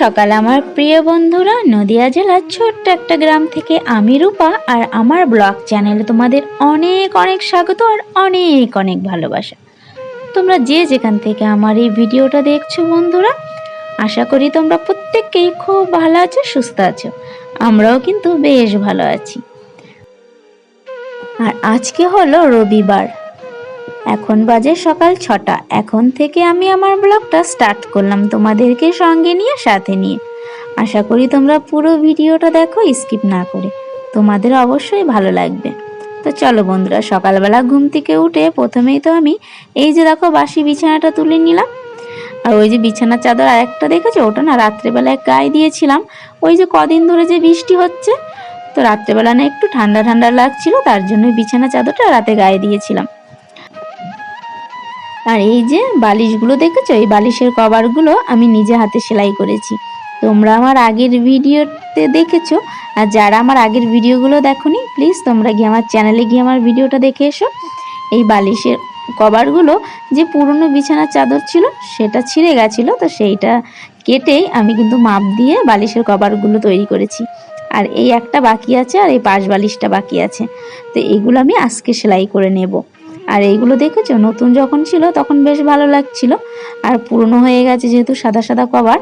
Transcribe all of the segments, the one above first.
সকাল আমার প্রিয় বন্ধুরা, নদিয়া জেলার ছোট্ট একটা গ্রাম থেকে আমি রূপা আর আমার ব্লগ চ্যানেলে তোমাদের অনেক অনেক স্বাগত আর অনেক অনেক ভালোবাসা। তোমরা যে যেখান থেকে আমার এই ভিডিওটা দেখছ বন্ধুরা, আশা করি তোমরা প্রত্যেককেই খুব ভালো আছো, সুস্থ আছো। আমরাও কিন্তু বেশ ভালো আছি। আর আজকে হলো রবিবার। এখন বাজে সকাল ছটা। এখন থেকে আমি আমার ব্লগটা স্টার্ট করলাম তোমাদেরকে সঙ্গে নিয়ে, সাথে নিয়ে। আশা করি তোমরা পুরো ভিডিওটা দেখো, স্কিপ না করে। তোমাদের অবশ্যই ভালো লাগবে। তো চলো বন্ধুরা, সকালবেলা ঘুম থেকে উঠে প্রথমেই তো আমি এই যে দেখো বাসি বিছানাটা তুলে নিলাম। আর ওই যে বিছানার চাদর আর একটা দেখেছ? ওটা না রাত্রেবেলায় গায়ে দিয়েছিলাম। ওই যে কদিন ধরে যে বৃষ্টি হচ্ছে, তো রাত্রেবেলা না একটু ঠান্ডা ঠান্ডা লাগছিল, তার জন্য বিছানা চাদরটা রাতে গায়ে দিয়েছিলাম। আর এই যে বালিশগুলো দেখেছ? এই বালিশের কভারগুলো আমি নিজে হাতে সেলাই করেছি। তোমরা আমার আগের ভিডিওতে দেখেছ? আর যারা আমার আগের ভিডিওগুলো দেখোনি প্লিজ তোমরা গিয়ে আমার চ্যানেলে গিয়ে আমার ভিডিওটা দেখে এসো। এই বালিশের কভারগুলো যে পুরনো বিছানার চাদর ছিল, সেটা ছিঁড়ে গেছিল, তো সেইটা কেটেই আমি কিন্তু মাপ দিয়ে বালিশের কভারগুলো তৈরি করেছি। আর এই একটা বাকি আছে আর এই পাশ বালিশটা বাকি আছে। তো এইগুলো আমি আজকে সেলাই করে নেব। আর এইগুলো দেখেছ? নতুন যখন ছিল তখন বেশ ভালো লাগছিল। আর পুরনো হয়ে গেছে যেহেতু সাদা সাদা কভার,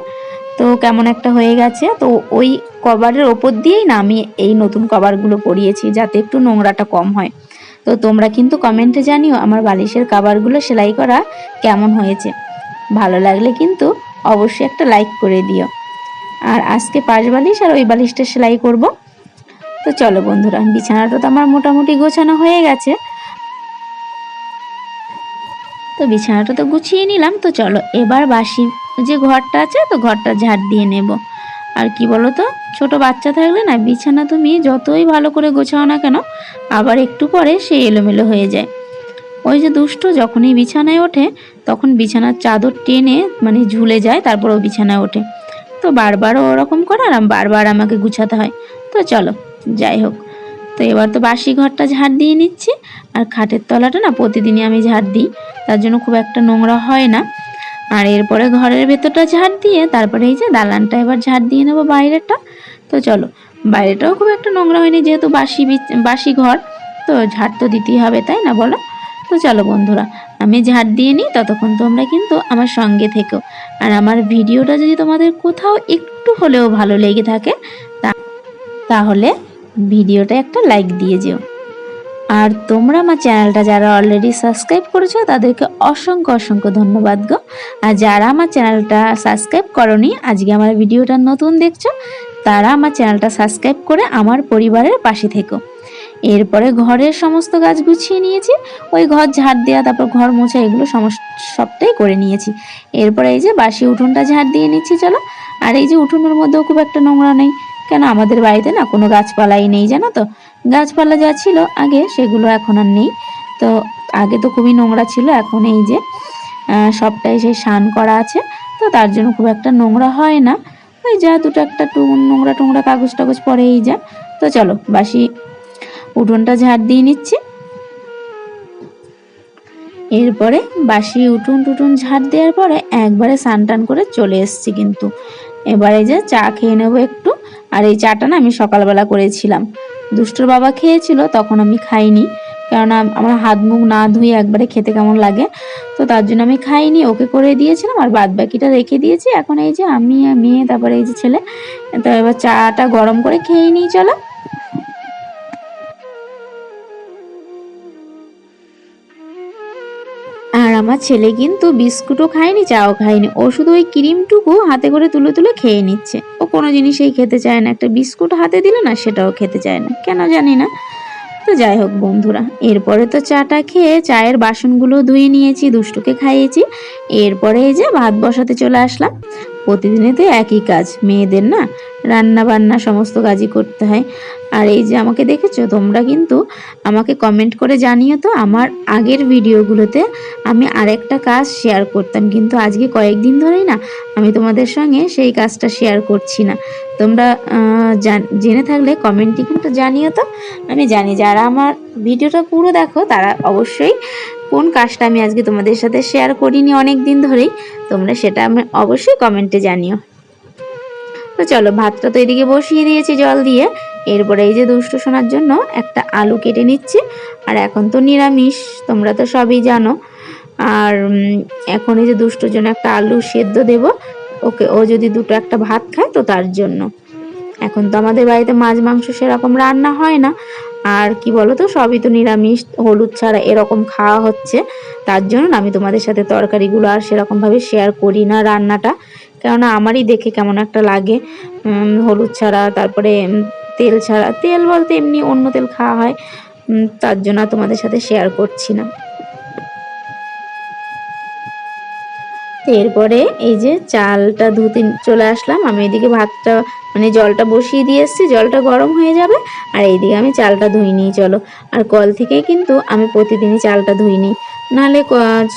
তো কেমন একটা হয়ে গেছে। তো ওই কভারের ওপর দিয়েই না আমি এই নতুন কভারগুলো পরিয়েছি যাতে একটু নোংরাটা কম হয়। তো তোমরা কিন্তু কমেন্টে জানিও আমার বালিশের কভারগুলো সেলাই করা কেমন হয়েছে। ভালো লাগলে কিন্তু অবশ্যই একটা লাইক করে দিও। আর আজকে পাশ বালিশ আর ওই বালিশটা সেলাই করব। তো চলো বন্ধুরা, বিছানাটা তো আমার মোটামুটি গোছানো হয়ে গেছে। তো বিছানাটা তো গুছিয়ে নিলাম, তো চলো এবার বাসি যে ঘরটা আছে, তো ঘরটা ঝাড় দিয়ে নেব। আর কি বলো তো ছোট বাচ্চা থাকলে না, বিছানা তুমি যতই ভালো করে গোছাও না কেন, আবার একটু পরে সে এলোমেলো হয়ে যায়। ওই যে দুষ্ট যখনই বিছানায় ওঠে, তখন বিছানার চাদর টেনে মানে ঝুলে যায়, তারপর ও বিছানায় ওঠে। তো বারবারও ওরকম করে, আর বারবার আমাকে গুছাতে হয়। তো চলো, যাই হোক। তো এবার তো বাসি ঘরটা ঝাড় দিয়ে নিচ্ছি। আর খাটের তলাটা না প্রতিদিনই আমি ঝাড় দিই, তার জন্য খুব একটা নোংরা হয় না। আর এরপরে ঘরের ভেতরটা ঝাড় দিয়ে, তারপরে এই যে দালানটা এবার ঝাড় দিয়ে নেব বাইরেটা। তো চলো, বাইরেটাও খুব একটা নোংরা হয়নি, যেহেতু বাসি বাসি ঘর, তো ঝাড় তো দিতেই হবে, তাই না বলো? তো চলো বন্ধুরা, আমি ঝাড় দিয়ে নিই, ততক্ষণ তোমরা কিন্তু আমার সঙ্গে থেকো। আর আমার ভিডিওটা যদি তোমাদের কোথাও একটু হলেও ভালো লেগে থাকে তাহলে ভিডিওটা একটা লাইক দিয়ে যেও। আর তোমরা আমার চ্যানেলটা যারা অলরেডি সাবস্ক্রাইব করেছ, তাদেরকে অসংখ্য অসংখ্য ধন্যবাদ গো। আর যারা আমার চ্যানেলটা সাবস্ক্রাইব করনি, আজকে আমার ভিডিওটা নতুন দেখছ, তারা আমার চ্যানেলটা সাবস্ক্রাইব করে আমার পরিবারের পাশে থেকো। এরপরে ঘরের সমস্ত গাছ গুছিয়ে নিয়েছি, ওই ঘর ঝাড় দেওয়া তারপর ঘর মোছা, এগুলো সমস্ত সবটাই করে নিয়েছি। এরপরে এই যে বাসি উঠোনটা ঝাড় দিয়ে নিচ্ছি, চলো। আর এই যে উঠোনের মধ্যেও খুব একটা নোংরা নেই। কেন আমাদের বাড়িতে না কোনো গাছপালাই নেই জানো তো? গাছপালা যা ছিল আগে সেগুলো এখন আর নেই। তো আগে তো খুবই নোংরা ছিল, এখন এই যে সবটাই সেই স্নান করা আছে। তো তার জন্য খুব একটা নোংরা হয় না। ওই যা দুটো একটা নোংরা টোংরা কাগজ টাগজ পরেই যা। তো চলো, বাসি উঠোনটা ঝাড় দিয়ে নিচ্ছি। এরপরে বাসি উঠুন টুটুন ঝাড় দেওয়ার পরে একবারে স্নান টান করে চলে এসছি কিন্তু। এবারে যে চা খেয়ে নেব একটু। আর এই চাটা না আমি সকালবেলা করেছিলাম। দুষ্টর বাবা খেয়েছিল, তখন আমি খাইনি। কেননা আমার হাত মুখ না ধুয়ে একবারে খেতে কেমন লাগে, তো তার জন্য আমি খাইনি। ওকে করে দিয়েছিলাম আর বাদ বাকিটা রেখে দিয়েছি। এখন এই যে আমি মেয়ে, তারপরে এই যে ছেলে, তো এবার চাটা গরম করে খেয়ে নিই, চলো। আমার ছেলে কিন্তু বিস্কুটও খায়নি, চাও খায়নি। ও শুধু ওই ক্রিমটুকু হাতে করে তুলে তুলে খেয়ে নিচ্ছে। ও কোনো জিনিসেই খেতে চায় না। একটা বিস্কুট হাতে দিলে না সেটাও খেতে চায় না। কেন জানি না। তো যাই হোক বন্ধুরা, এরপরে তো চাটা খেয়ে চায়ের বাসনগুলো ধুয়ে নিয়েছি, দুষ্টুকে খাইয়েছি। এরপরে এই যে ভাত বসাতে চলে আসলাম। প্রতিদিনে তো একই কাজ। মেয়েদের না রান্না বান্না সমস্ত কাজই করতে হয়। আর এই যে আমাকে দেখেছ, তোমরা কিন্তু আমাকে কমেন্ট করে জানিও তো আমার আগের ভিডিওগুলোতে আমি আরেকটা কাজ শেয়ার করতাম। কিন্তু আজকে কয়েকদিন ধরেই না আমি তোমাদের সঙ্গে সেই কাজটা শেয়ার করছি না। তোমরা জেনে থাকলে কমেন্টে কিন্তু জানিও তো। আমি জানি যারা আমার ভিডিওটা পুরো দেখো, তারা অবশ্যই কোন কাজটা আমি আজকে তোমাদের সাথে শেয়ার করিনি অনেক দিন ধরেই, তোমরা সেটা আমি অবশ্যই কমেন্টে জানিও। তো চলো, ভাতটা তো এদিকে বসিয়ে দিয়েছি জল দিয়ে। এরপরে এই যে দুষ্ট শোনার জন্য একটা আলু কেটে নিচ্ছি। আর এখন তো নিরামিষ, তোমরা তো সবই জানো। আর এখন এই যে দুষ্টর জন্য একটা আলু সেদ্ধ দেব। ওকে, ও যদি দুটো একটা ভাত খায় তো তার জন্য। এখন তো আমাদের বাড়িতে মাছ, মাংস সেরকম রান্না হয় না। আর কি বলো তো সবই তো নিরামিষ, হলুদ ছাড়া এরকম খাওয়া হচ্ছে। তার জন্য আমি তোমাদের সাথে তরকারিগুলো আর সেরকমভাবে শেয়ার করি না রান্নাটা। কেননা আমারই দেখে কেমন একটা লাগে। হলুদ ছাড়া, তারপরে তেল ছাড়া, তেল বলতে এমনি অন্য তেল খাওয়া হয়। তার জন্য তোমাদের সাথে শেয়ার করছি না। এরপরে এই যে চালটা ধুতে চলে আসলাম, আমি এদিকে ভাতটা মানে জলটা বসিয়ে দিয়ে এসেছি, জলটা গরম হয়ে যাবে, আর এইদিকে আমি চালটা ধুই নিই, চলো। আর কল থেকে কিন্তু আমি প্রতিদিনই চালটা ধুই নিই। নাহলে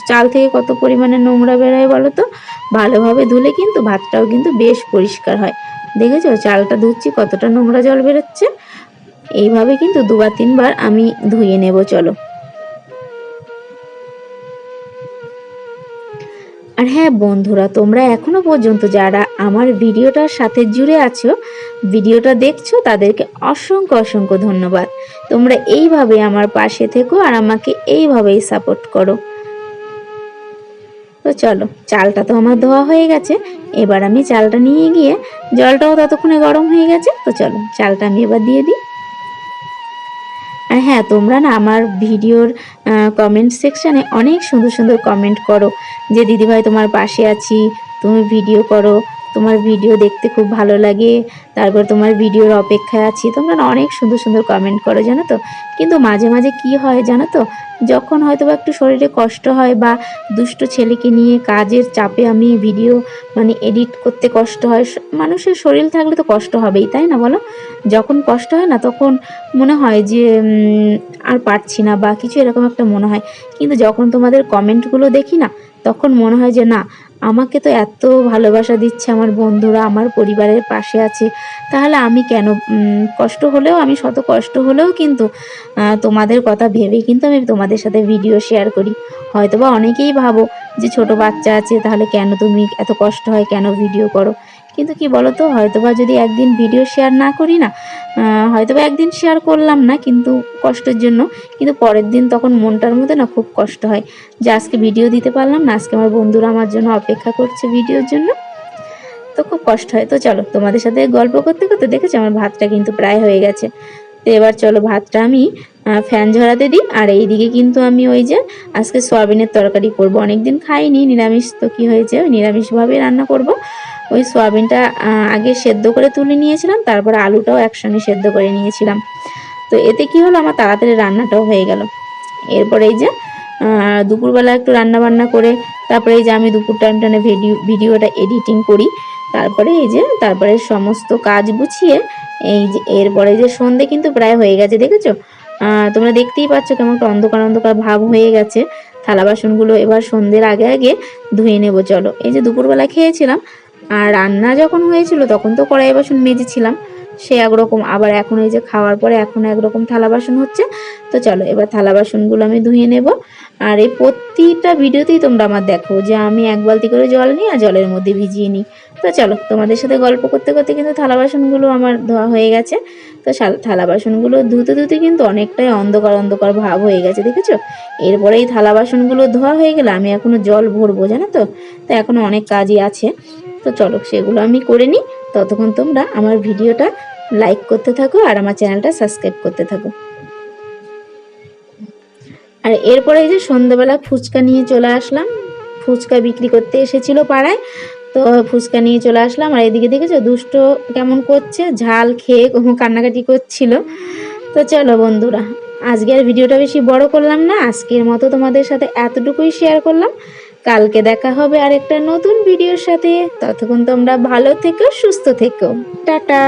চাল থেকে কত পরিমাণে নোংরা বেরোয় বলো তো? ভালোভাবে ধুলে কিন্তু ভাতটাও কিন্তু বেশ পরিষ্কার হয়। দেখেছ? চালটা ধুচ্ছি, কতটা নোংরা জল বেরোচ্ছে। এইভাবে কিন্তু দুবার তিনবার আমি ধুয়ে নেব, চলো। আর হ্যাঁ বন্ধুরা, তোমরা এখনও পর্যন্ত যারা আমার ভিডিওটার সাথে জুড়ে আছো, ভিডিওটা দেখছ, তাদেরকে অসংখ্য অসংখ্য ধন্যবাদ। তোমরা এইভাবে আমার পাশে থেকো আর আমাকে এইভাবেই সাপোর্ট করো। তো চলো, চালটা তো আমার ধোয়া হয়ে গেছে। এবার আমি চালটা নিয়ে গিয়ে জলটাও ততক্ষণে গরম হয়ে গেছে। তো চলো, চালটা আমি এবার দিয়ে দিই। আর হ্যাঁ তোমরা না আমার ভিডিওর কমেন্ট সেকশানে অনেক সুন্দর সুন্দর কমেন্ট করো যে, দিদিভাই, তোমার পাশে আছি, তুমি ভিডিও করো। তোমার ভিডিও দেখতে খুব ভালো লাগে। তারপর তোমার ভিডিওর অপেক্ষায় আছি। তোমরা অনেক সুন্দর সুন্দর কমেন্ট করো, জানো তো? কিন্তু মাঝে মাঝে কি হয়, জানো তো? যখন হয়তো বা একটু শরীরে কষ্ট হয় বা দুষ্ট ছেলেকে নিয়ে কাজের চাপে আমি ভিডিও মানে এডিট করতে কষ্ট হয় মানুষের শরীর থাকলে তো কষ্ট হবেই, তাই না বলো? যখন কষ্ট হয় না, তখন মনে হয় যে আর পারছি না বা কিছু এরকম একটা মনে হয়। কিন্তু যখন তোমাদের কমেন্টগুলো দেখি না তখন মনে হয় যে, না, আমাকে তো এত ভালোবাসা দিচ্ছে আমার বন্ধুরা, আমার পরিবারের পাশে আছে। তাহলে আমি কেন? কষ্ট হলেও, আমি শত কষ্ট হলেও কিন্তু তোমাদের কথা ভেবে কিন্তু আমি তোমাদের সাথে ভিডিও শেয়ার করি। হয়তোবা অনেকেই ভাবো যে, ছোট বাচ্চা আছে, তাহলে কেন তুমি এত কষ্ট হয়? কেন ভিডিও করো? কিন্তু কি বলো তো হয়তোবা যদি একদিন ভিডিও শেয়ার না করি না হয়তোবা একদিন শেয়ার করলাম না কিন্তু কষ্টের জন্য, কিন্তু পরের দিন তখন মনটার মধ্যে না খুব কষ্ট হয়। যে আজকে ভিডিও দিতে পারলাম না, আজকে আমার বন্ধুরা আমার জন্য অপেক্ষা করছে ভিডিওর জন্য, তো খুব কষ্ট হয়। তো চলো, তোমাদের সাথে গল্প করতে করতে দেখেছ আমার ভাতটা কিন্তু প্রায় হয়ে গেছে। তো এবার চলো, ভাতটা আমি ফ্যান ঝরাতে দিই, আর এইদিকে কিন্তু আমি ওই যে আজকে সয়াবিনের তরকারি করব। অনেকদিন খাইনি, নিরামিষ তো কি হয়েছে নিরামিষভাবে রান্না করব। ওই সয়াবিনটা আগে সেদ্ধ করে তুলে নিয়েছিলাম, তারপর আলুটাও একসঙ্গে সেদ্ধ করে নিয়েছিলাম। তো এতে কি হলো, আমার তাড়াতাড়ি রান্নাটাও হয়ে গেল। এরপরে এই যে দুপুরবেলা একটু রান্না বান্না করে, তারপরে এই যে আমি দুপুর টাইম টাইমে ভিডিও ভিডিওটা এডিটিং করি, তারপরে এই যে, তারপরে সমস্ত কাজ গুছিয়ে, এই যে, এরপরে যে সন্ধে কিন্তু প্রায় হয়ে গেছে, দেখেছ? তোমরা দেখতেই পাচ্ছ কেমন একটা অন্ধকার অন্ধকার ভাব হয়ে গেছে। থালা বাসনগুলো এবার সন্ধ্যের আগে আগে ধুয়ে নেব, চলো। এই যে দুপুরবেলা খেয়েছিলাম আর রান্না যখন হয়েছিল, তখন তো কড়াই বাসন মেজেছিলাম সে একরকম, আবার এখন এই যে খাওয়ার পরে এখন একরকম থালা বাসন হচ্ছে। তো চলো, এবার থালা বাসনগুলো আমি ধুয়ে নেব। আর এই প্রতিটা ভিডিওতেই তোমরা আমার দেখো যে আমি এক বালতি করে জল নিই আর জলের মধ্যে ভিজিয়ে নিই। তো চলো, তোমাদের সাথে গল্প করতে করতে কিন্তু থালা বাসনগুলো আমার ধোয়া হয়ে গেছে। তো থালা বাসনগুলো ধুতে ধুতে কিন্তু অনেকটাই অন্ধকার অন্ধকার ভাব হয়ে গেছে, দেখেছ? এরপরে এই থালা বাসনগুলো ধোয়া হয়ে গেলে আমি এখনও জল ভরবো, জানো তো? তো এখনও অনেক কাজই আছে। তো চলো সেগুলো আমি করে নিই। ততক্ষণ তোমরা আমার ভিডিওটা লাইক করতে থাকো আর আমার চ্যানেলটা সাবস্ক্রাইব করতে থাকো। আর এরপরে যে সন্ধ্যাবেলা ফুচকা নিয়ে চলে আসলাম। ফুচকা বিক্রি করতে এসেছিল পাড়ায়। তো ফুচকা নিয়ে চলে আসলাম আর এদিকে দেখেছ দুষ্ট কেমন করছে? ঝাল খেয়ে কোনো কান্নাকাটি করছিল। তো চলো বন্ধুরা, আজকে আর ভিডিওটা বেশি বড় করলাম না। আজকের মতো তোমাদের সাথে এতটুকুই শেয়ার করলাম। কালকে দেখা হবে আর একটা নতুন ভিডিওর সাথে। ততক্ষণ তোমরা ভালো থেকো, সুস্থ থেকো। টাটা।